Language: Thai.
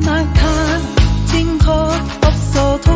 날가진것없어도